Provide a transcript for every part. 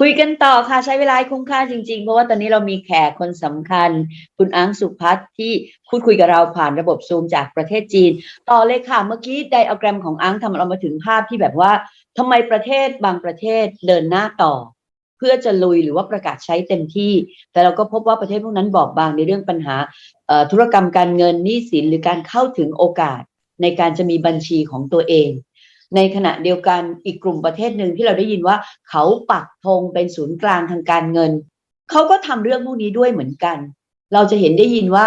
คุยกันต่อค่ะใช้เวลาคุ้มค่าจริงๆ เพราะว่าตอนนี้เรามีแขกคนสำคัญ คุณอังสุพัฒน์ที่พูดคุยกับเราผ่านระบบซูมจากประเทศจีน ต่อเลยค่ะเมื่อกี้ไดอะแกรมของอังทำเรามาถึงภาพที่แบบว่าทำไมประเทศบางประเทศเดินหน้าต่อ เพื่อจะลุยหรือว่าประกาศใช้เต็มที่ แต่เราก็พบว่าประเทศพวกนั้นบอบบางในเรื่องปัญหาธุรกรรมการเงินหนี้สินหรือการเข้าถึงโอกาสในการจะมีบัญชีของตัวเอง ในขณะเดียวกันอีกกลุ่มประเทศหนึ่งที่เราได้ยินว่า เขาปักธงเป็นศูนย์กลางทางการเงิน เขาก็ทำเรื่องพวกนี้ด้วยเหมือนกัน เราจะเห็นได้ยินว่า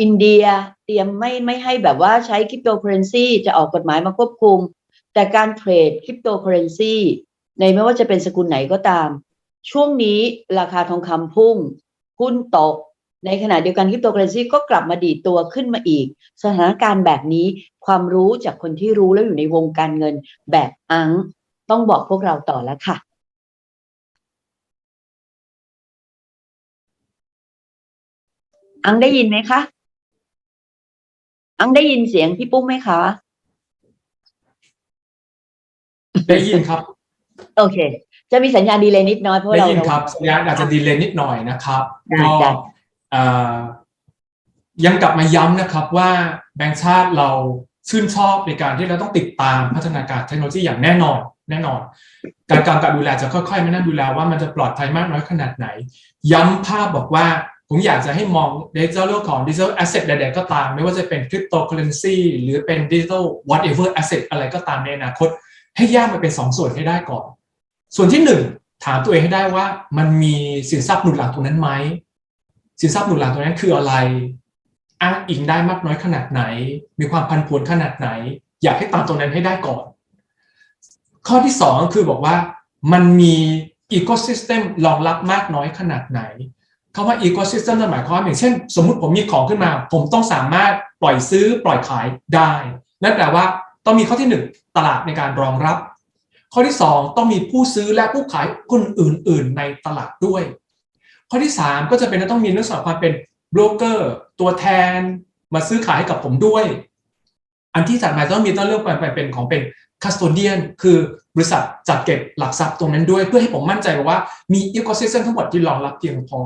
อินเดียเตรียมไม่ไม่ให้แบบว่าใช้คริปโตเคอเรนซีจะออกกฎหมายมาควบคุม แต่การเทรดคริปโตเคอเรนซีในไม่ว่าจะเป็นสกุลไหนก็ตาม ช่วงนี้ราคาทองคำพุ่งหุ้นตก ในขณะเดียวกันคริปโตเคอเรนซีก็กลับมาดีดตัวขึ้นมาอีก สถานการณ์แบบนี้ความรู้จากคนที่รู้แล้วอยู่ในวงการเงินแบบอังต้องบอกพวกเราต่อแล้วค่ะ อังได้ยินไหมคะ อังได้ยินเสียงพี่ปุ้มไหมคะ ได้ยินครับ โอเค จะมีสัญญาณดีเลยนิดน้อยเพราะได้เรายินครับสัญญาณอาจจะดีเลย์นิดหน่อยนะครับได้ก็ได้เอ่อ ยังกลับมาย้ำนะครับว่าแบงก์ชาติเราชื่นชอบในการที่เราต้องติดตามพัฒนาการเทคโนโลยีอย่างแน่นอนแน่นอน การกำกับดูแลจะค่อยๆมานั่งดูแลว่ามันจะปลอดภัยมากน้อยขนาดไหน ย้ำภาพบอกว่าผมอยากจะให้มองในเจ้าเรื่องของดิจิทัลแอสเซทใดๆก็ตาม ไม่ว่าจะเป็นคริปโตเคอเรนซีหรือเป็นดิจิทัล whatever asset อะไรก็ตามในอนาคต ให้แยกมันเป็นสองส่วนให้ได้ก่อน ส่วนที่หนึ่งถามตัวเองให้ได้ว่ามันมีสินทรัพย์หนุนหลังตรงนั้นไหม สินทรัพย์หนุนหลังตรงนั้นคืออะไร อ้างอิงได้มากน้อยขนาดไหน มีความพันผวนขนาดไหน อยากให้ตามตรงนั้นให้ได้ก่อน ข้อที่สองคือบอกว่ามันมีอีโคซิสเต็มรองรับมากน้อยขนาดไหนคำว่าอีโคซิสเต็มนั่นหมายความว่าอย่างเช่น สมมุติผมมีของขึ้นมา ผมต้องสามารถปล่อยซื้อปล่อยขายได้ นั่นแปลว่าต้องมีข้อที่หนึ่งตลาดในการรองรับ ข้อที่ 2 ต้องมีผู้ซื้อและผู้ขายคนอื่น ๆ ในตลาดด้วย ข้อที่ 3 ก็จะเป็นต้องมีเรื่องของความเป็นโบรกเกอร์ตัวแทนมาซื้อขายให้กับผมด้วย อันที่ถัดมาต้องมีต้องเรื่องไปเป็นของเป็นคัสโตเดียนคือบริษัทจัดเก็บหลักทรัพย์ตรงนั้นด้วย เพื่อให้ผมมั่นใจว่ามีอีโคซิสเต็มทั้งหมดที่รองรับเพียงพอ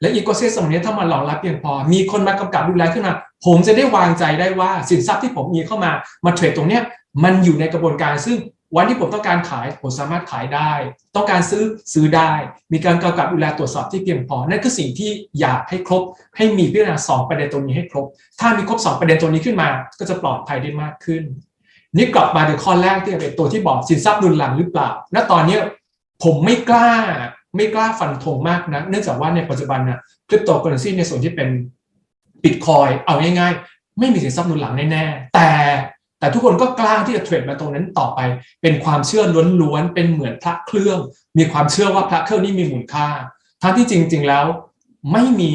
และอีโคซิสเต็มนี้ถ้ามันรองรับเพียงพอ มีคนมากำกับดูแลขึ้นมา ผมจะได้วางใจได้ว่าสินทรัพย์ที่ผมมีเข้ามามาเทรดตรงเนี้ยมันอยู่ในกระบวนการซึ่ง วันที่ผมต้องการขายผมสามารถขายได้ ต้องการซื้อซื้อได้ มีการกำกับดูแลตรวจสอบที่เพียงพอ นั่นคือสิ่งที่อยากให้ครบ ให้มีพิจารณาสองประเด็นตรงนี้ให้ครบ ถ้ามีครบสองประเด็นตรงนี้ขึ้นมา ก็จะปลอดภัยได้มากขึ้น นี่กลับมาถึงข้อแรกที่เป็นตัวที่บอกสินทรัพย์รุนหลังหรือเปล่า ณตอนนี้ผมไม่กล้าไม่กล้าฟันธงมากนะเนื่องจากว่าในปัจจุบันนะคริปโตเคอเรนซีในส่วนที่เป็นบิตคอยเอาง่ายๆ ไม่มีสินทรัพย์รุนหลังแน่ๆแต่ แต่ทุกคนก็กล้าที่จะเทรดมาตรงนั้นต่อไป เป็นความเชื่อล้วนๆเป็นเหมือนพระเครื่อง มีความเชื่อว่าพระเครื่องนี้มีมูลค่าทั้งที่จริง ๆแล้วไม่มี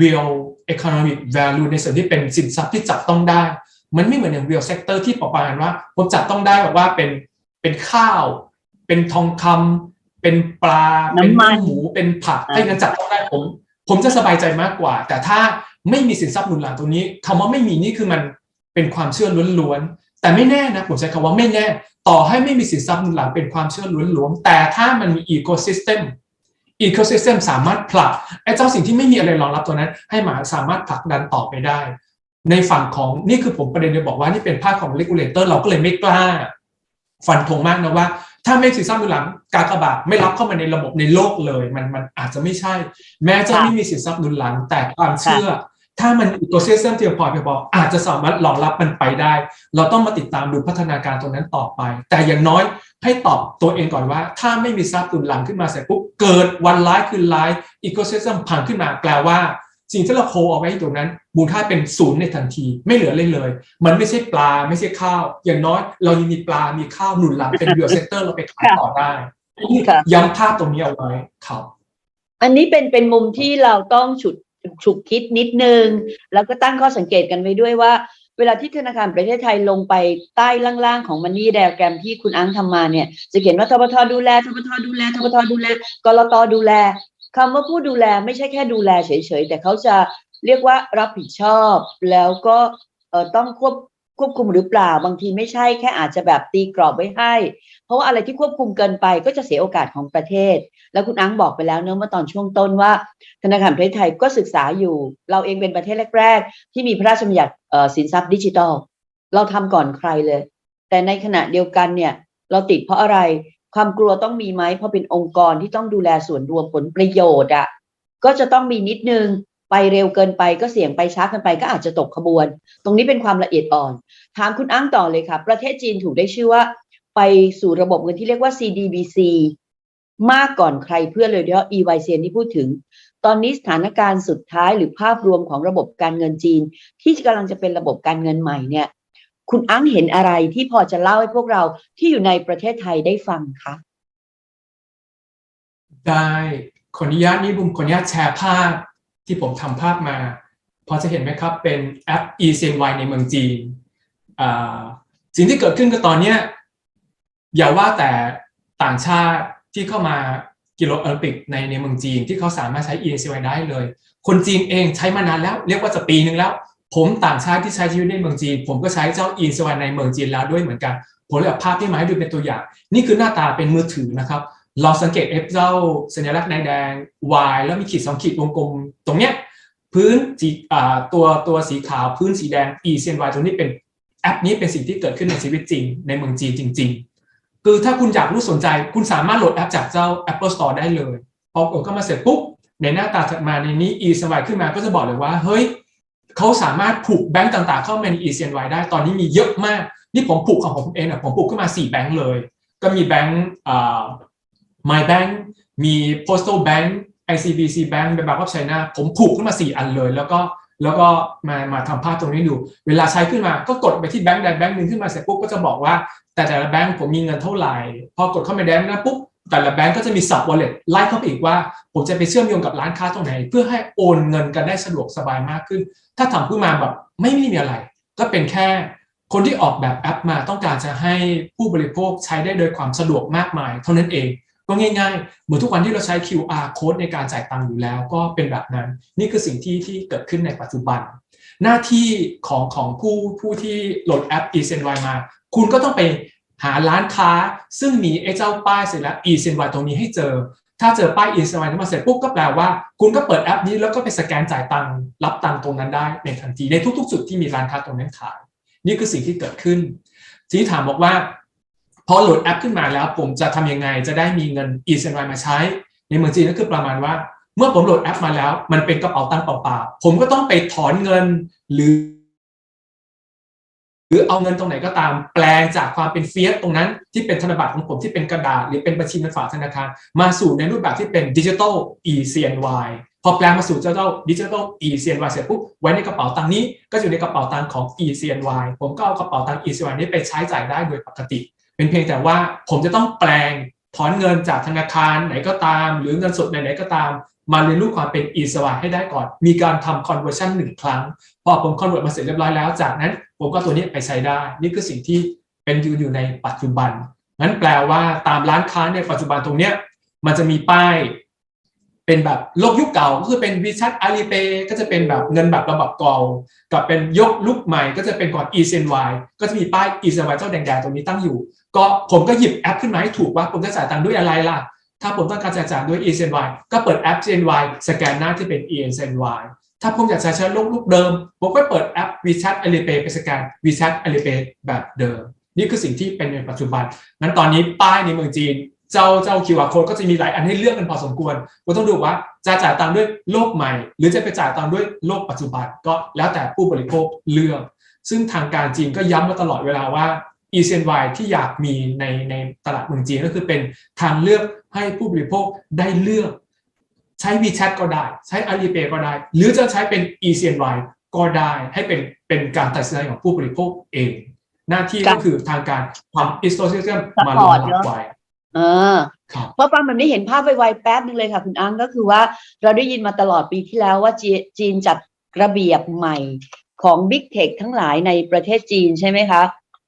real economic value ในส่วนที่เป็นสินทรัพย์ที่จับต้องได้ มันไม่เหมือนอย่าง real sector ที่ประมาณว่าผมจับต้องได้แบบว่าเป็นเป็นข้าว เป็นทองคำเป็นปลา เป็นน้ำมันหมูเป็นผักอ่าให้นั้นจับต้องได้ผม ผมจะสบายใจมากกว่า แต่ถ้าไม่มีสินทรัพย์หนุนหลังตรงนี้คำว่าไม่มีนี่คือมันเป็นความเชื่อล้วนๆ แต่ไม่แน่นะ ผมใช้คำว่าไม่แน่ ต่อให้ไม่มีสินทรัพย์หนุนหลังเป็นความเชื่อล้วนๆแต่ถ้ามันมีอีโคซิสเต็มอีโคซิสเต็มสามารถผลักไอ้เจ้าสิ่งที่ไม่มีอะไรรองรับตัวนั้น ให้มาสามารถผลักดันต่อไปได้ ในฝั่งของนี่คือผมประเด็นเลยบอกว่านี่เป็นภาคของ regulator เราก็เลยไม่กล้า ฟันธงมากนะว่า ถ้าไม่สินทรัพย์หนุนหลังกากบาทไม่รับเข้ามาในระบบในโลกเลย มันมันอาจจะไม่ใช่ แม้จะไม่มีสินทรัพย์หนุนหลังแต่ความเชื่อ ถ้ามันตัวเซสเซมเทียมพอเพียงพออาจจะสามารถรองรับมันไปได้ เราต้องมาติดตามดูพัฒนาการตรงนั้นต่อไป แต่อย่างน้อยให้ตอบตัวเองก่อนว่า ถ้าไม่มีทรัพย์หนุนหลังขึ้นมาเสร็จปุ๊บเกิดวันร้ายคืนร้ายอีโคซิสเต็มพังขึ้นมาแปลว่า สิ่งที่เราโคเอาไว้ตรงนั้นมูลค่าเป็นศูนย์ในทันที ไม่เหลือเลยเลย มันไม่ใช่ปลาไม่ใช่ข้าว อย่างน้อยเรายังมีปลามีข้าวหนุนหลังเป็น real sector เราไปขายต่อได้นี่ค่ะย้ำภาพตรงนี้เอาไว้ครับอันนี้เป็นเป็นมุมที่เราต้องฉุด ฉุกคิดนิดนึง แล้วก็ตั้งข้อสังเกตกันไว้ด้วยว่า เวลาที่ธนาคารประเทศไทยลงไปใต้ล่างๆของมันนี่แดแกรมที่คุณอังทำมาเนี่ย จะเขียนว่าทบทดูแลทบทดูแลทบทดูแลกรตดูแลคำว่าผู้ดูแลไม่ใช่แค่ดูแลเฉยๆ แต่เขาจะเรียกว่ารับผิดชอบแล้วก็ต้องควบ ควบคุมหรือเปล่าบางทีไม่ใช่แค่อาจจะแบบตีกรอบไว้ให้ เพราะว่าอะไรที่ควบคุมเกินไปก็จะเสียโอกาสของประเทศ แล้วคุณอังบอกไปแล้วเนอะเมื่อตอนช่วงต้นว่า ธนาคารประเทศไทยก็ศึกษาอยู่ เราเองเป็นประเทศแรก ๆ ที่มีพระราชบัญญัติเอ่อสินทรัพย์ดิจิทัล เราทำก่อนใครเลย แต่ในขณะเดียวกันเนี่ยเราติดเพราะอะไรความกลัวต้องมีไหมเพราะเป็นองค์กรที่ต้องดูแลส่วนรวมผลประโยชน์อะก็จะต้องมีนิดนึง ไปเร็วเกินไปก็เสี่ยงไปช้าเกินไปก็อาจจะตกขบวน ตรงนี้เป็นความละเอียดอ่อน ถามคุณอ้างต่อเลยค่ะ ประเทศจีนถูกได้ชื่อว่า ไปสู่ระบบเงินที่เรียกว่า CDBC มากก่อนใครเพื่อเลยเดี๋ยว EYCN ที่พูดถึง ตอนนี้สถานการณ์สุดท้ายหรือภาพรวมของระบบการเงินจีน ที่กำลังจะเป็นระบบการเงินใหม่เนี่ย คุณอั้งเห็นอะไรที่พอจะเล่าให้พวกเราที่อยู่ในประเทศไทยได้ฟังคะได้ขออนุญาตนี่บุมขออนุญาตแชร์ภาพ ที่ผมทำภาพมาพอจะเห็นไหมครับเป็นแอป eCNY ในเมืองจีนสิ่งที่เกิดขึ้นก็ตอนเนี้ยอย่าว่าแต่ต่างชาติที่เข้ามากีฬาโอลิมปิกในในเมืองจีนที่เขาสามารถใช้ eCNY ได้เลย คนจีนเองใช้มานานแล้ว เรียกว่าจะปีหนึ่งแล้ว ผมต่างชาติที่ใช้ชีวิตในเมืองจีน ผมก็ใช้เจ้า eCNY ในเมืองจีนแล้วด้วยเหมือนกันผมเลยเอาภาพที่มาให้ดูเป็นตัวอย่าง นี่คือหน้าตาเป็นมือถือนะครับ เราสังเกตเอฟเจ้าสัญลักษณ์แดงๆ Y แล้วมีขีดสองขีดวงกลมตรงเนี้ยพื้นสีอ่าตัวตัวสีขาวพื้นสีแดง e c n y ตรงนี้เป็นแอปนี้เป็นสิ่งที่เกิดขึ้นในชีวิตจริง ในเมืองจีนจริง ๆ คือถ้าคุณอยากรู้สนใจคุณสามารถโหลดแอปจากเจ้า Apple Store ได้เลยพอกดเข้ามาเสร็จปุ๊บในหน้าตาถัดมาในนี้ e c n y ขึ้นมาก็จะบอกเลยว่า เฮ้ยเขาสามารถผูกแบงก์ต่างๆ เข้ามาใน e c n y ได้ตอนนี้มีเยอะมาก นี่ผมผูกของผมเองนะผมผูกขึ้นมา 4 แบงก์เลย ก็มีแบงก์อ่า My Bank มี Postal Bank ICBC Bank เป็น Bank of China ผมผูกขึ้นมา 4 อันเลย แล้วก็แล้วก็มามาทำภาพตรงนี้ดู เวลาใช้ขึ้นมาก็กดไปที่แบงก์ใดแบงก์หนึ่งขึ้นมาเสร็จปุ๊บก็จะบอกว่า แต่แต่ละแบงก์ผมมีเงินเท่าไหร่ พอกดเข้าไปแบงก์นะปุ๊บแต่ละแบงก์ก็จะมี sub wallet ไล่เข้าไปอีกว่า ผมจะไปเชื่อมโยงกับร้านค้าตรงไหน เพื่อให้โอนเงินกันได้สะดวกสบายมากขึ้น ถ้าทำขึ้นมาแบบไม่มีอะไร ก็เป็นแค่คนที่ออกแบบแอปมาต้องการจะให้ผู้บริโภคใช้ได้โดยความสะดวกมากมาย เท่านั้นเอง ก็ง่ายๆ เหมือนทุกวันที่เราใช้ QR code ในการจ่ายตังค์อยู่แล้วก็เป็นแบบนั้น นี่คือสิ่งที่ที่เกิดขึ้นในปัจจุบัน หน้าที่ของของผู้ผู้ที่โหลดแอป eCNY มา คุณก็ต้องไปหาร้านค้า ซึ่งมีไอ้เจ้าป้ายเสร็จแล้ว eCNY ตรงนี้ให้เจอ ถ้าเจอป้าย eCNY ที่มาเสร็จปุ๊บก็แปลว่า คุณก็เปิดแอปนี้แล้วก็ไปสแกนจ่ายตังค์รับตังค์ตรงนั้นได้ในทันทีในทุกๆ จุดที่มีร้านค้าตรงนั้นขาย นี่คือสิ่งที่เกิดขึ้นทีนี้ถามบอกว่า พอโหลดแอปขึ้นมาแล้ว ผมจะทำยังไงจะได้มีเงิน e c n y มาใช้ ในเมืองจีนก็คือประมาณว่า เมื่อผมโหลดแอปมาแล้ว มันเป็นกระเป๋าตังค์เปล่าๆผมก็ต้องไปถอนเงินหรือ หรือเอาเงินตรงไหนก็ตามแปลงจากความเป็นเฟียสตรงนั้นที่เป็นธนบัตรของผมที่เป็นกระดาษ หรือเป็นบัญชีเงินฝากธนาคาร มาสู่ในรูปแบบที่เป็นดิจิทัล e-CNY พอแปลงมาสู่ดิจิทัลดิจิทัล e-CNY เสร็จปุ๊บไว้ในกระเป๋าตังค์นี้ก็อยู่ในกระเป๋าตังค์ของ e-CNY ผมก็เอากระเป๋าตังค์ e-CNY นี้ไปใช้จ่ายได้โดยปกติ เป็นเพียงแต่ว่าผมจะต้องแปลงถอนเงินจากธนาคารไหนก็ตาม หรือเงินสดไหนๆก็ตาม มาเรียนรู้ความเป็นอิสระให้ได้ก่อน มีการทำ conversion หนึ่งครั้ง พอผม convert มาเสร็จเรียบร้อยแล้วจากนั้น ผมก็ตัวนี้ไปใช้ได้ นี่คือสิ่งที่เป็นอยู่อยู่ในปัจจุบันงั้นแปลว่าตามร้านค้าในปัจจุบันตรงเนี้ยมันจะมีป้าย เป็นแบบโลกยุคเก่าก็คือเป็นวิชัดอาลีเปก็จะเป็นแบบเงินแบบระบบเก่ากับเป็นยกลุกใหม่ก็จะเป็นก่อน e c n y ก็จะมีป้าย e c n y เจ้าแดงๆตรงนี้ตั้งอยู่ ก็ผมก็หยิบแอปขึ้นมาให้ถูกว่าผมจะจ่ายตังค์ด้วยอะไรล่ะ ถ้าผมต้องการจ่ายตังค์ด้วย e c n y ก็เปิดแอป CNY สแกนหน้าที่เป็น e c n y ถ้าผมอยากจะใช้โลกลุกเดิม ผมก็เปิดแอป WeChat Alipay ไปสแกน WeChat Alipay แบบเดิม นี่คือสิ่งที่เป็นในปัจจุบันงั้นตอนนี้ป้ายในเมืองจีน เจ้าเจ้า QR code ก็จะมีหลายอันให้เลือกกันพอสมควรก็ต้องดูว่าจะจ่ายตังค์ด้วยโลกใหม่ หรือจะไปจ่ายตังค์ด้วยโลกปัจจุบันก็แล้วแต่ผู้บริโภคเลือก ซึ่งทางการจีนก็ย้ำมาตลอดเวลาว่า e c n y ที่อยากมีในในตลาดเมืองจีนก็คือเป็นทางเลือกให้ผู้บริโภคได้เลือก ใช้ WeChat ก็ได้ ใช้ Alipay ก็ได้ หรือจะใช้เป็น eCNY ก็ได้ให้เป็นเป็นการตัดสินใจของผู้บริโภคเอง หน้าที่ก็คือทางการทำ ecosystem มาลงหลักไว้ เออครับเพราะฟังแบบนี้เห็นภาพไวๆแป๊บนึงเลยค่ะ คุณอังก็คือว่าเราได้ยินมาตลอดปีที่แล้วว่าจีจีนจัดระเบียบใหม่ของ Big Tech ทั้งหลายในประเทศจีนใช่ไหมคะ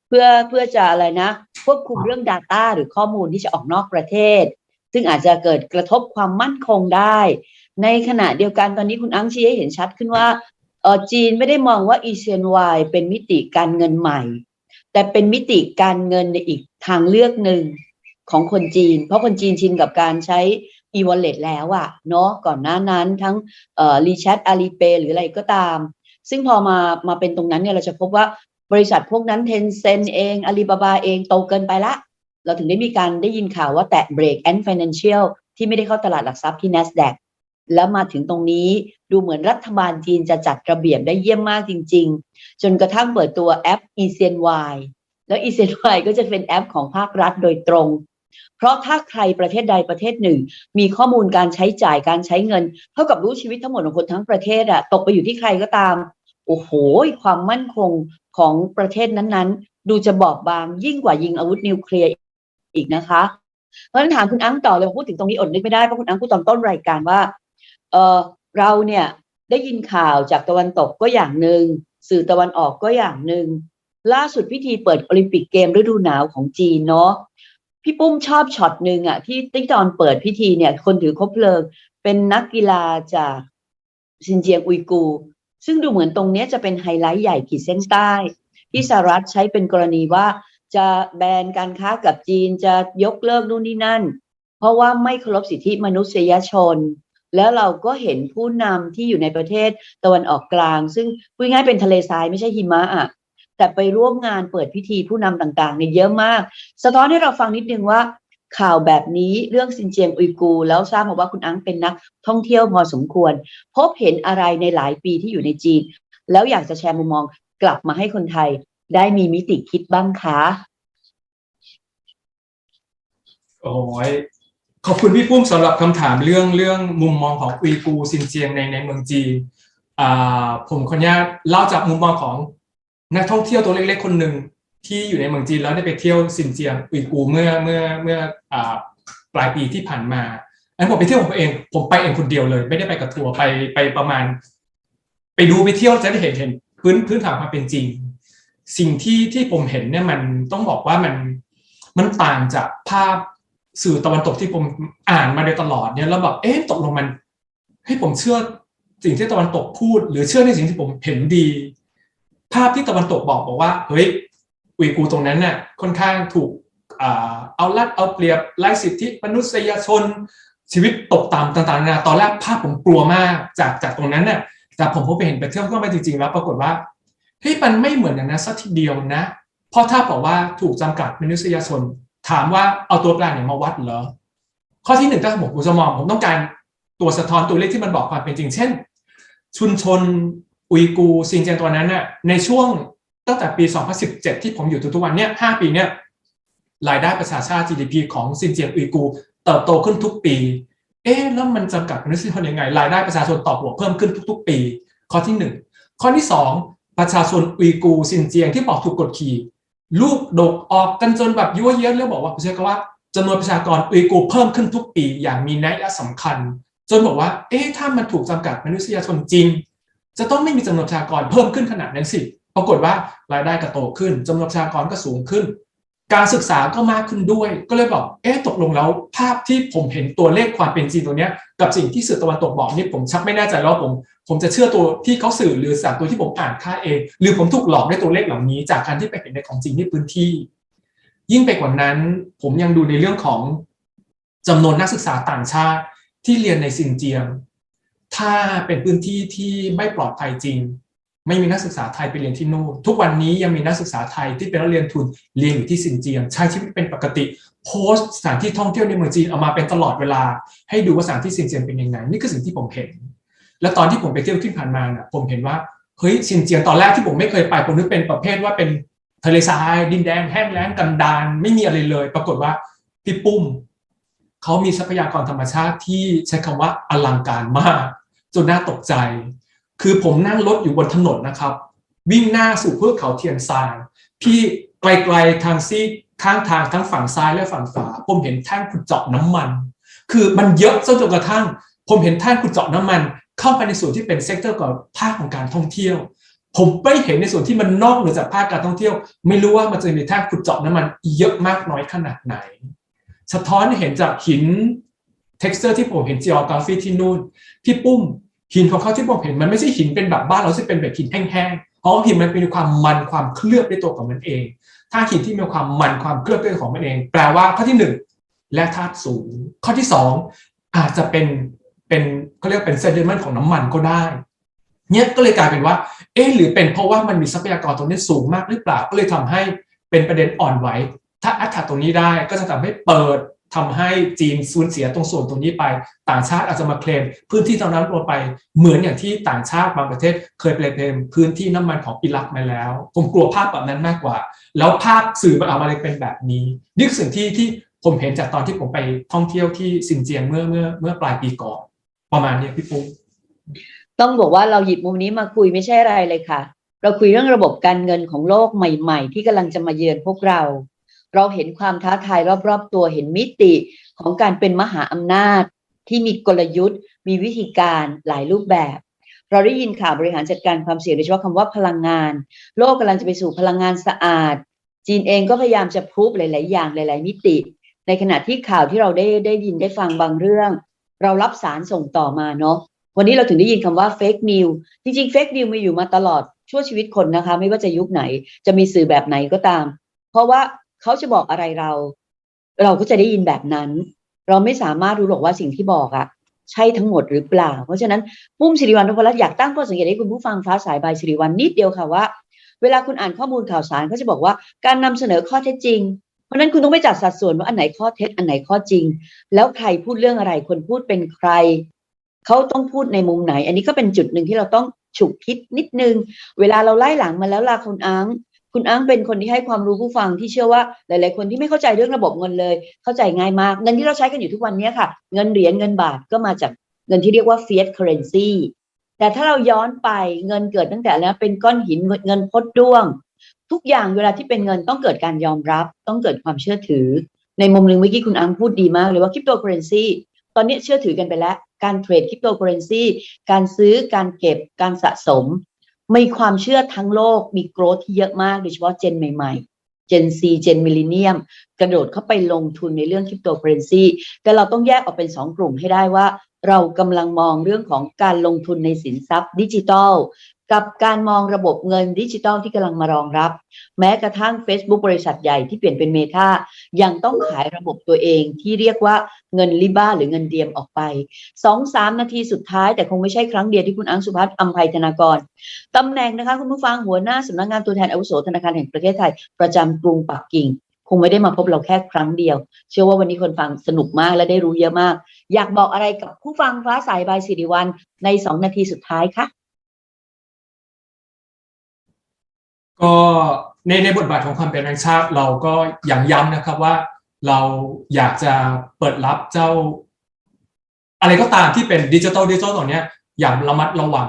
เพื่อเพื่อจะอะไรนะ ควบคุมเรื่อง Data หรือข้อมูลที่จะออกนอกประเทศ ซึ่งอาจจะเกิดกระทบความมั่นคงได้ ในขณะเดียวกันตอนนี้คุณอังชี้ให้เห็นชัดขึ้นว่าเออจีนไม่ได้มองว่า ECNY เป็นมิติการเงินใหม่ แต่เป็นมิติการเงินในอีกทางเลือกหนึ่ง ของคนจีน เพราะคนจีนชินกับการใช้ e-wallet แล้วอะเนาะก่อนหน้านั้นทั้งเอ่อ WeChat Alipay หรืออะไรก็ตาม ซึ่งพอมามาเป็นตรงนั้นเนี่ยเราจะพบว่าบริษัทพวกนั้น Tencent เอง Alibaba เองโตเกินไปละ เราถึงได้มีการได้ยินข่าวว่าแตะ Break and Financial ที่ไม่ได้เข้าตลาดหลักทรัพย์ที่ NASDAQ แล้วมาถึงตรงนี้ดูเหมือนรัฐบาลจีนจะจัดระเบียบได้เยี่ยมมากจริง ๆ จนกระทั่งเปิดตัวแอป eCNY แล้ว eCNY ก็จะเป็นแอปของภาครัฐโดยตรง เพราะถ้าใครประเทศใดประเทศหนึ่ง มีข้อมูลการใช้จ่ายการใช้เงิน เท่ากับรู้ชีวิตทั้งหมดของคนทั้งประเทศอะตกไปอยู่ที่ใครก็ตาม โอ้โห ความมั่นคงของประเทศนั้นๆ ดูจะบอบบางยิ่งกว่ายิงอาวุธนิวเคลียร์อีกนะคะ เพราะฉะนั้นถามคุณอั้งต่อเลยพูดถึงตรงนี้อดนึกไม่ได้เพราะคุณอั้งพูดตอนต้นรายการว่า เออเราเนี่ยได้ยินข่าวจากตะวันตกก็อย่างหนึ่งสื่อตะวันออกก็อย่างหนึ่งล่าสุดพิธีเปิดโอลิมปิกเกมฤดูหนาวของจีนเนาะ พี่ปุ้มชอบช็อตหนึ่งอะที่ติ๊กตอนเปิดพิธีเนี่ย คนถือคบเพลิง เป็นนักกีฬาจากซินเจียงอุยกู ซึ่งดูเหมือนตรงเนี้ยจะเป็นไฮไลท์ใหญ่ขีดเส้นใต้ ที่สหรัฐใช้เป็นกรณีว่าจะแบนการค้ากับจีนจะยกเลิกนู่นนี่นั่น เพราะว่าไม่เคารพสิทธิมนุษยชน แล้วเราก็เห็นผู้นำที่อยู่ในประเทศตะวันออกกลาง ซึ่งพูดง่ายเป็นทะเลทรายไม่ใช่หิมะอะ แต่ไปร่วมงานเปิดพิธีผู้นำต่างๆเนี่ยเยอะมาก สะท้อนให้เราฟังนิดนึงว่าข่าวแบบนี้เรื่องซินเจียงอุยกู แล้วทราบมาว่าคุณอังเป็นนักท่องเที่ยวพอสมควร พบเห็นอะไรในหลายปีที่อยู่ในจีน แล้วอยากจะแชร์มุมมองกลับมาให้คนไทยได้มีมิติคิดบ้างคะโอ้ยขอบคุณพี่ปุ้มสำหรับคำถามเรื่องเรื่องมุมมองของอุยกูซินเจียงในในเมืองจีนอ่าผมขออนุญาตเล่าจากมุมมองของ นักท่องเที่ยวตัวเล็กๆคนหนึ่งที่อยู่ในเมืองจีนแล้วได้ไปเที่ยวซินเจียงอุยกูเมื่อเมื่อเมื่ออปลายปีที่ผ่านมาอันนผมไปเที่ยวของผมเองผมไปเองคนเดียวเลย ไม่ได้ไปกับทัวร์ไปไปประมาณ ไปดูไปเที่ยวจะได้เห็นเห็นพื้นพื้นฐานความเป็นจริง สิ่งที่ที่ผมเห็นเนี่ยมันต้องบอกว่ามันมันต่างจากภาพสื่อตะวันตกที่ผมอ่านมาโดยตลอดเนี่ยแล้วแบบเอ๊ะตกลงมันให้ผมเชื่อสิ่งที่ตะวันตกพูด หรือเชื่อในสิ่งที่ผมเห็นดี ภาพที่ตะวันตกบอกบอกว่าเฮ้ยอุยกูตรงนั้นเนี่ยค่อนข้างถูกเอาลัดเอาเปรียบไร้สิทธิมนุษยชนชีวิตตกต่ำต่างๆนาตอนแรกภาพผมกลัวมากจากจากตรงนั้นเนี่ยแต่ผมพอไปเห็นไปเที่ยวก็มาจริงๆแล้วปรากฏว่าเฮ้ยมันไม่เหมือนอย่างนั้นสักทีเดียวนะ เพราะถ้าบอกว่าถูกจำกัดมนุษยชน ถามว่าเอาตัวกลางเนี่ยมาวัดเหรอข้อที่หนึ่งถ้าผมผมจะมองผมต้องการตัวสะท้อนตัวเลขที่มันบอกความเป็นจริง เช่น ชุมชน อุยกูซินเจียงตัวนั้นน่ะในช่วงตั้งแต่ปี 2017 ที่ผมอยู่ทุกๆวันเนี่ย5ปีเนี่ยรายได้ประชาชาติ GDP ของซินเจียงอุยกู เติบโตขึ้นทุกปี เอ๊ะแล้วมันจำกัดมนุษยชนยังไง รายได้ประชาชนต่อหัวเพิ่มขึ้นทุก ๆ ปี ข้อที่หนึ่งข้อที่สองประชาชนอุยกูซินเจียงที่บอกถูกกดขี่ ลูกดกออกกันจนแบบยั่วเย้ยแล้วบอกว่าผมใช้คำว่าจำนวนประชากรอุยกูเพิ่มขึ้นทุกปี อย่างมีนัยสำคัญ จนบอกว่า เอ๊ะถ้ามันถูกจำกัดมนุษยชนจริง จะต้องไม่มีจำนวนประชากรเพิ่มขึ้นขนาดนั้นสิ ปรากฏว่ารายได้ก็โตขึ้นจำนวนประชากรก็สูงขึ้น การศึกษาก็มากขึ้นด้วย ก็เลยบอก เอ๊ะ ตกลงแล้วภาพที่ผมเห็นตัวเลขความเป็นจริงตัวเนี้ย กับสิ่งที่สื่อตะวันตกบอกนี่ผมชักไม่แน่ใจแล้วผม ผมจะเชื่อตัวที่เขาสื่อหรือจากตัวที่ผมอ่านค่าเอง หรือผมถูกหลอกด้วยตัวเลขเหล่านี้ จากการที่ไปเห็นในของจริงที่พื้นที่ ยิ่งไปกว่านั้น ผมยังดูในเรื่องของจำนวนนักศึกษาต่างชาติที่เรียนในซินเจียง ถ้าเป็นพื้นที่ที่ไม่ปลอดภัยจริง ไม่มีนักศึกษาไทยไปเรียนที่นู่นทุกวันนี้ยังมีนักศึกษาไทยที่เป็นนักเรียนทุนเรียนอยู่ที่ซินเจียง ใช้ชีวิตเป็นปกติ โพสต์สถานที่ท่องเที่ยวในเมืองจีนเอามาเป็นตลอดเวลา ให้ดูว่าสถานที่ซินเจียงเป็นยังไงนี่คือสิ่งที่ผมเห็น แล้วตอนที่ผมไปเที่ยวที่ผ่านมาน่ะผมเห็นว่าเฮ้ยซินเจียงตอนแรกที่ผมไม่เคยไปผมนึกเป็นประเภทว่าเป็นทะเลทรายดินแดงแห้งแล้งกันดารไม่มีอะไรเลย ปรากฏว่าพี่ปุ้มเขามีทรัพยากรธรรมชาติที่ใช้คำว่าอลังการมาก จนน่าตกใจ คือผมนั่งรถอยู่บนถนนนะครับ วิ่งหน้าสู่เพื่อเขาเทียนซานพี่ไกลๆทางซีข้างทางทั้งฝั่งซ้ายและฝั่งขวาผมเห็นแท่งขุดเจาะน้ำมัน คือมันเยอะจนกระทั่ง ผมเห็นแท่งขุดเจาะน้ำมัน เข้าไปในส่วนที่เป็นเซกเตอร์ของภาคของการท่องเที่ยว ผมไม่เห็นในส่วนที่มันนอกเหนือจากภาคการท่องเที่ยว ไม่รู้ว่ามันจะมีแท่งขุดเจาะน้ำมัน เยอะมากน้อยขนาดไหน สะท้อนเห็นจากหิน texture ที่ผมเห็น geography ที่นู่นพี่ปุ้มหินของเขาที่ผมเห็นมันไม่ใช่หินเป็นแบบบ้านเราที่เป็นแบบหินแห้งๆเพราะหินมันมีความมันความเคลือบในตัวของมันเอง ถ้าหินที่มีความมันความเคลือบด้วยของมันเอง แปลว่าข้อที่หนึ่งแร่ธาตุสูง ข้อที่สองอาจจะเป็นเป็นเขาเรียกว่าเป็นเซดิเมนต์ของน้ำมันก็ได้เนี่ยก็เลยกลายเป็นว่า เอ๊ะหรือเป็นเพราะว่ามันมีทรัพยากรตรงนี้สูงมากหรือเปล่า ก็เลยทำให้เป็นประเด็นอ่อนไหว ถ้าอัดตรงนี้ได้ก็จะทำให้เปิด ทำให้จีนสูญเสียตรงส่วนตรงนี้ไป ต่างชาติอาจจะมาเคลม พื้นที่ตรงนั้นลงไปเหมือนอย่างที่ต่างชาติบางประเทศ เคยไปเคลมพื้นที่น้ำมันของอิรักมาแล้ว ผมกลัวภาพแบบนั้นมากกว่า แล้วภาพสื่อมันออกมาเลยเป็นแบบนี้ นี่คือสิ่งที่ที่ผมเห็นจากตอนที่ผมไปท่องเที่ยวที่ซินเจียงเมื่อเมื่อเมื่อปลายปีก่อน ประมาณนี้พี่ปุ้มต้องบอกว่าเราหยิบมุมนี้มาคุยไม่ใช่อะไรเลยค่ะ เราคุยเรื่องระบบการเงินของโลกใหม่ ๆ ที่กำลังจะมาเยือนพวกเรา เราเห็นความท้าทายรอบๆ ตัวเห็นมิติของการเป็นมหาอำนาจ ที่มีกลยุทธ์ มีวิธีการหลายรูปแบบ เราได้ยินข่าวบริหารจัดการความเสี่ยงโดยเฉพาะคำว่าพลังงาน โลกกำลังจะไปสู่พลังงานสะอาด จีนเองก็พยายามจะพูดหลาย ๆ อย่างหลาย ๆ มิติ ในขณะที่ข่าวที่เราได้ได้ยินได้ฟังบางเรื่อง เรารับสารส่งต่อมาเนาะวันนี้เราถึงได้ยินคำว่าเฟกนิวจริงๆเฟกนิวมีอยู่มาตลอดชั่วชีวิตคนนะคะ ไม่ว่าจะยุคไหนจะมีสื่อแบบไหนก็ตาม เพราะว่า เขาจะบอกอะไรเรา เราก็จะได้ยินแบบนั้น เราไม่สามารถรู้หรอกว่าสิ่งที่บอกอะใช่ทั้งหมดหรือเปล่า เพราะฉะนั้นปุ้มสิริวัลนพรัตน์อยากตั้งข้อสังเกตให้คุณผู้ฟังฟ้าสายบายสิริวัลนิดเดียวค่ะว่า เวลาคุณอ่านข้อมูลข่าวสารเขาจะบอกว่าการนำเสนอข้อเท็จจริง เพราะฉะนั้นคุณต้องไปจัดสัดส่วนว่าอันไหนข้อเท็จอันไหนข้อจริง แล้วใครพูดเรื่องอะไรคนพูดเป็นใครเขาต้องพูดในมุมไหน อันนี้ก็เป็นจุดหนึ่งที่เราต้องฉุกคิดนิดนึง เวลาเราไล่หลังมาแล้วลาคุณอัง คุณอังเป็นคนที่ให้ความรู้ผู้ฟังที่เชื่อว่าหลาย ๆ คนที่ไม่เข้าใจเรื่องระบบเงินเลย เข้าใจง่ายมาก เงินที่เราใช้กันอยู่ทุกวันนี้ค่ะ เงินเหรียญเงินบาทก็มาจากเงินที่เรียกว่า fiat currency แต่ถ้าเราย้อนไปเงินเกิดตั้งแต่แล้วเป็นก้อนหินเงินพดด้วง ทุกอย่างเวลาที่เป็นเงินต้องเกิดการยอมรับ ต้องเกิดความเชื่อถือ ในมุมหนึ่งเมื่อกี้คุณอังพูดดีมากเลยว่าคริปโตเคอเรนซีตอนนี้เชื่อถือกันไปแล้ว การเทรดคริปโตเคอเรนซีการซื้อการเก็บการสะสม มีความเชื่อทั้งโลกมีโกรธที่เยอะมากโดยเฉพาะเจนใหม่ๆ เจนซีเจนมิลเลนเนียม กระโดดเข้าไปลงทุนในเรื่องคริปโตเคอเรนซีแต่เราต้องแยกออกเป็นสองกลุ่มให้ได้ว่า เรากำลังมองเรื่องของการลงทุนในสินทรัพย์ดิจิทัล กับการมองระบบเงินดิจิทัลที่กำลังมารองรับ แม้กระทั่ง Facebook บริษัทใหญ่ที่เปลี่ยนเป็นเมตายังต้องขายระบบตัวเองที่เรียกว่าเงินลิบ้าหรือเงินเดียมออกไปสองสามนาทีสุดท้ายแต่คงไม่ใช่ครั้งเดียวที่คุณอังสุพัฒน์อัมภัยธนากรตำแหน่งนะคะคุณผู้ฟังหัวหน้าสำนักงานตัวแทนอาวุโสธนาคารแห่งประเทศไทย ประจำกรุงปักกิ่งคงไม่ได้มาพบเราแค่ครั้งเดียว เชื่อว่าวันนี้คนฟังสนุกมากและได้รู้เยอะมาก อยากบอกอะไรกับผู้ฟังฟ้าสายบายสิริวัลในสองนาทีสุดท้ายคะ ก็ในในบทบาทของความเป็นแบงชาติเราก็อย่างย้ำนะครับว่าเราอยากจะเปิดรับเจ้า อะไรก็ตามที่เป็นดิจิทัลดิจิทัลตัวเนี้ยอย่างระมัดระวัง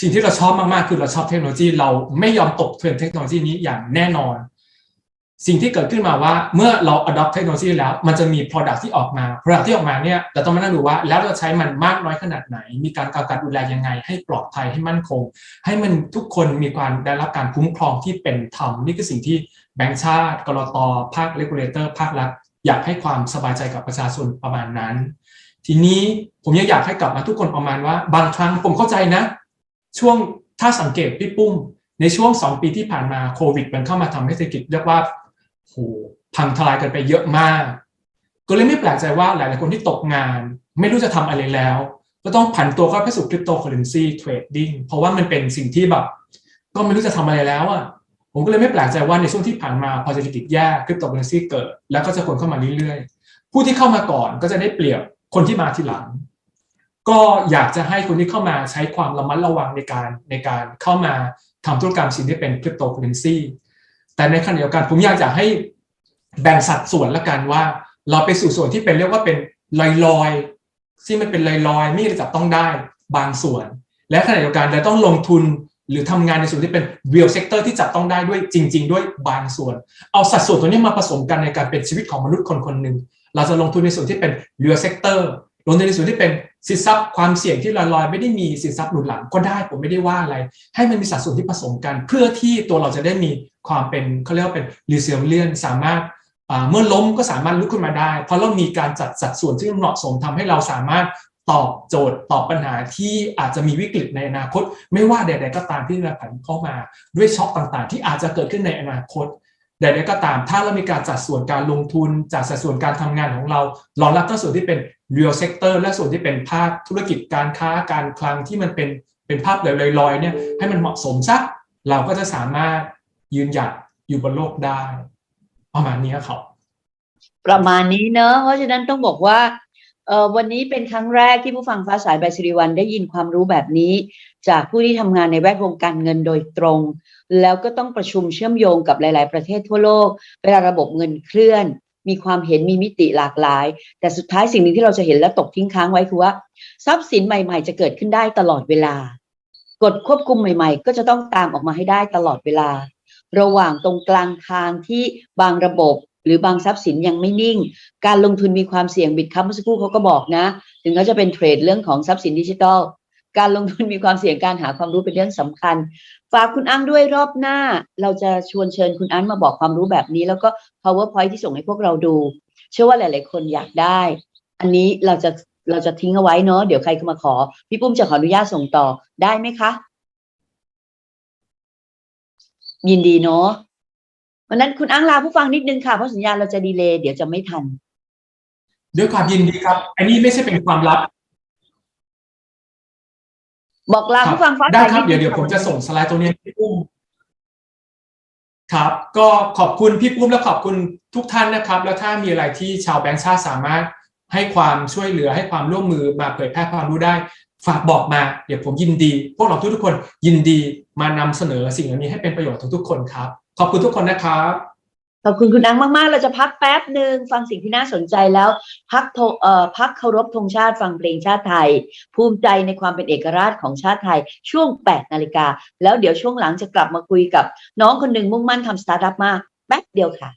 สิ่งที่เราชอบมากๆ คือเราชอบเทคโนโลยี เราไม่ยอมตกเทรนด์เทคโนโลยีนี้อย่างแน่นอน สิ่งที่เกิดขึ้นมาว่าเมื่อเรา adopt เทคโนโลยีแล้ว มันจะมี product ที่ออกมา product ที่ออกมาเนี่ยเราต้องมานั่งดูว่า แล้วเราใช้มันมากน้อยขนาดไหน มีการกำกับดูแลยังไง ให้ปลอดภัยให้มั่นคง ให้มันทุกคนมีความได้รับการคุ้มครองที่เป็นธรรมนี่คือสิ่งที่แบงก์ชาติ กรตภาค regulator ภาครัฐอยากให้ความสบายใจกับประชาชนประมาณนั้น ทีนี้ผมยังอยากให้กลับมาทุกคนประมาณว่า บางครั้งผมเข้าใจนะ ช่วงถ้าสังเกตพี่ปุ้มในช่วงสองปีที่ผ่านมาโควิดมันเข้ามาทำให้เศรษฐกิจเรียกว่า โหพังทลายกันไปเยอะมาก ก็เลยไม่แปลกใจว่าหลายๆคนที่ตกงาน ไม่รู้จะทำอะไรแล้ว ก็ต้องผันตัวเข้าไปสู่คริปโตเคอเรนซีเทรดดิ้งเพราะว่ามันเป็นสิ่งที่แบบ ก็ไม่รู้จะทำอะไรแล้วอะผมก็เลยไม่แปลกใจว่าในช่วงที่ผ่านมาพอเศรษฐกิจแย่คริปโตเคอเรนซีเกิด แล้วก็จะคนเข้ามาเรื่อยๆ ผู้ที่เข้ามาก่อนก็จะได้เปรียบคนที่มาทีหลัง ก็อยากจะให้คนที่เข้ามาใช้ความระมัดระวังในการในการเข้ามาทำธุรกรรมสิ่งที่เป็นคริปโตเคอเรนซี แต่ในขณะเดียวกันผมอยากจะให้แบ่งสัดส่วนละกันว่า เราไปสู่ส่วนที่เป็นเรียกว่าเป็นลอยลอยที่มันเป็นลอยลอยไม่ได้จับต้องได้บางส่วน และขณะเดียวกันเราต้องลงทุนหรือทำงานในส่วนที่เป็น real sector ที่จับต้องได้ด้วยจริง ๆ ด้วยบางส่วน เอาสัดส่วนตัวนี้มาผสมกันในการเป็นชีวิตของมนุษย์คนคนหนึ่งเราจะลงทุนในส่วนที่เป็น real sector ลงทุนในส่วนที่เป็นสินทรัพย์ความเสี่ยงที่ลอยๆ ไม่ได้มีสินทรัพย์หนุนหลังก็ได้ผมไม่ได้ว่าอะไร ให้มันมีสัดส่วนที่ผสมกัน เพื่อที่ตัวเราจะได้มีความเป็นเขาเรียกว่าเป็น resilient สามารถเมื่อล้มก็สามารถลุกขึ้นมาได้ เพราะเรามีการจัดสัดส่วนที่เหมาะสมทำให้เราสามารถตอบโจทย์ตอบปัญหาที่อาจจะมีวิกฤตในอนาคต ไม่ว่าใด ๆ ก็ตามที่เราผ่านเข้ามาด้วยช็อคต่างๆ ที่อาจจะเกิดขึ้นในอนาคตใดๆก็ตาม ถ้าเรามีการจัดส่วนการลงทุนจัดสัดส่วนการทำงานของเรารองรับทั้งส่วนที่เป็น real sector และส่วนที่เป็นภาคธุรกิจการค้าการคลังที่มันเป็นเป็นภาพลอยๆเนี่ยให้มันเหมาะสมสักเราก็จะสามารถยืนหยัดอยู่บนโลกได้ ประมาณนี้ครับประมาณนี้เนอะเพราะฉะนั้นต้องบอกว่าเออวันนี้เป็นครั้งแรกที่ผู้ฟังฟ้าสายใบสิริวัลได้ยินความรู้แบบนี้ จากผู้ที่ทำงานในแวดวงการเงินโดยตรง แล้วก็ต้องประชุมเชื่อมโยงกับหลาย ๆ ประเทศทั่วโลก เวลาระบบเงินเคลื่อน มีความเห็นมีมิติหลากหลาย แต่สุดท้ายสิ่งหนึ่งที่เราจะเห็นและตกทิ้งค้างไว้คือว่า ทรัพย์สินใหม่ๆ จะเกิดขึ้นได้ตลอดเวลากฎควบคุมใหม่ๆ ก็จะต้องตามออกมาให้ได้ตลอดเวลา ระหว่างตรงกลางทางที่บางระบบ หรือบางทรัพย์สินยังไม่นิ่ง การลงทุนมีความเสี่ยงบิตคัพเมื่อสักครู่เขาก็บอกนะ ถึงเขาจะเป็นเทรดเรื่องของทรัพย์สินดิจิทัล การลงทุนมีความเสี่ยงการหาความรู้เป็นเรื่องสำคัญ ฝากคุณอั้งด้วยรอบหน้า เราจะชวนเชิญคุณอั้งมาบอกความรู้แบบนี้ แล้วก็ powerpoint ที่ส่งให้พวกเราดู เชื่อว่าหลาย ๆ คนอยากได้ อันนี้เราจะเราจะทิ้งเอาไว้เนาะเดี๋ยวใครเข้ามาขอ พี่ปุ้มจะขออนุญาตส่งต่อได้ไหมคะ ยินดีเนาะวันนั้นคุณอั้งลาผู้ฟังนิดนึงค่ะ เพราะสัญญาณเราจะดีเลย์เดี๋ยวจะไม่ทัน ด้วยความยินดีครับ อันนี้ไม่ใช่เป็นความลับ บอกลาครับผู้ฟังฟ้าได้สายครับนิเดี๋ยวนึเดี๋ยวงผมจะส่งสไลด์ตัวนี้ให้พี่ปุ้มครับ ก็ขอบคุณพี่ปุ้มและขอบคุณทุกท่านนะครับ แล้วถ้ามีอะไรที่ชาวแบงค์ชาติสามารถให้ความช่วยเหลือให้ความร่วมมือมาเผยแพร่ความรู้ได้ ฝากบอกมาเดี๋ยวผมยินดี พวกเราทุกๆคนยินดีมานำเสนอสิ่งเหล่านี้ให้เป็นประโยชน์ทุกๆคนครับ ขอบคุณทุกคนนะครับ ขอบคุณคุณอังมาก ๆ เราจะพักแป๊บหนึ่งฟังสิ่งที่น่าสนใจแล้ว พักเอ่อพักเคารพธงชาติฟังเพลงชาติไทย ภูมิใจในความเป็นเอกราชของชาติไทยช่วง 8 นาฬิกา แล้วเดี๋ยวช่วงหลังจะกลับมาคุยกับน้องคนหนึ่งมุ่งมั่นทำสตาร์ทอัพมากแป๊บเดียวค่ะ